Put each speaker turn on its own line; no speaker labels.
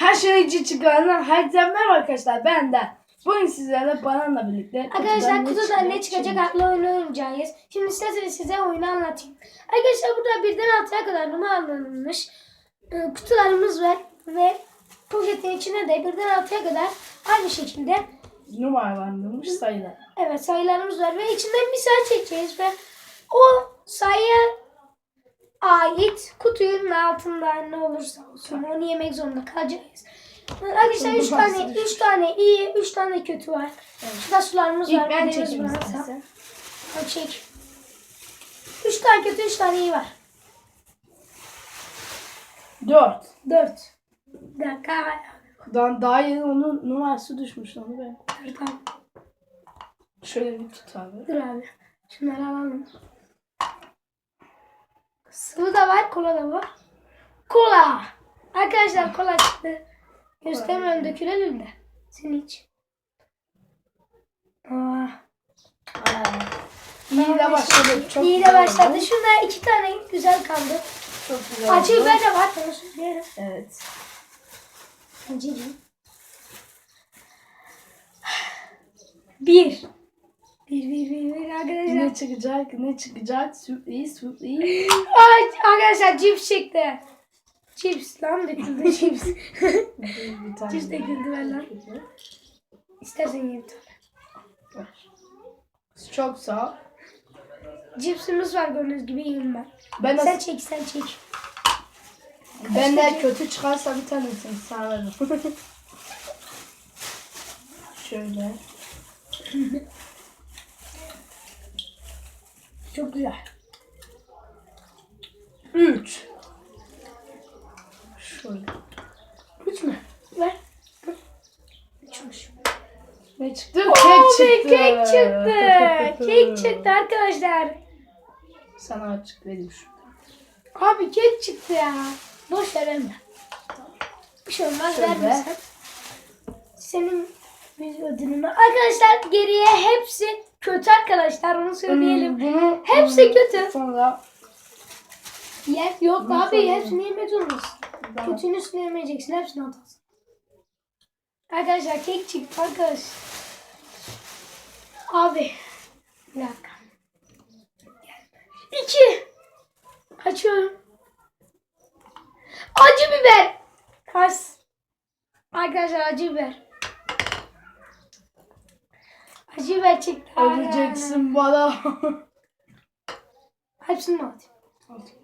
Her şeyin içi çıkanlar herkese merhaba arkadaşlar ben de. Bugün sizlerle bananla birlikte
Arkadaşlar kutudan ne çıkacak adlı oyunu oynayacağız. Şimdi isterseniz size oyunu anlatayım. Arkadaşlar burada birden altıya kadar numaralanmış e, kutularımız var ve poşetin içine de birden altıya kadar aynı şekilde
numaralandırılmış sayılar.
evet sayılarımız var ve içinden bir sayı çekeceğiz ve o sayıya ait kutunun altında ne olursa olsun onu yemek zorunda kalacağız. Arkadaşlar 3 tane 3 tane iyi 3 tane kötü var. Şurada sularımız
İlk
var.
ben çekeyim istersen.
Hadi çek. Üç tane kötü, üç tane iyi var.
Dört.
Dört. Bir dakika.
Daha, daha yeni onun numarası düşmüş onu ben.
Dur tamam.
Şöyle bir tut abi.
Dur abi. Şunları alalım. Sıvı da var, kola da var. Kola. Arkadaşlar kola çıktı. Göstermiyorum dökülelim de. Sen iç. Aa,
İyi de başladı. Çok
iyi de
güzel
başladı.
oldu.
Şunda iki tane güzel kaldı.
Çok güzel
Acı
oldu.
biber de var. Onu söyleyelim.
Evet.
Acıcı. Bir. Bir, bir, bir, bir arkadaşlar.
Ne çıkacak ne çıkacak sürpriz sürpriz.
Ay, arkadaşlar cips çıktı. Cips lan döküldü cips.
bir tane.
cips döküldü ver lan. İstersen ye bir tane.
Çok sağ ol.
Cipsimiz var gördüğünüz gibi yiyeyim ben.
Ben
Sen çek sen çek.
ben de kötü çıkarsa bir tanesini sana veririm. Şöyle.
Çok güzel.
Üç. Şöyle.
Üç mü? Ver. Üçmüş.
Ne çıktı?
Oo,
Kek çıktı.
Kek çıktı. Kek çıktı arkadaşlar.
Sana açık vereyim şu.
Abi kek çıktı ya. Boş ver verme. Bir şey olmaz vermesen. Senin ödülünü. Arkadaşlar geriye hepsi kötü arkadaşlar onu söyleyelim.
Hmm, Bunu
Hepsi
hmm,
kötü.
Sonra
Yer yok
Bunu
abi hepsini yemek zorundasın.
Tamam.
Kötünün üstüne yemeyeceksin hepsini atarsın. Arkadaşlar kek çıktı arkadaş. Abi. Bir dakika. İki. Açıyorum. Acı biber. Kaç. Arkadaşlar acı biber. Acı çıktı.
öleceksin bana.
Hepsini mi atayım?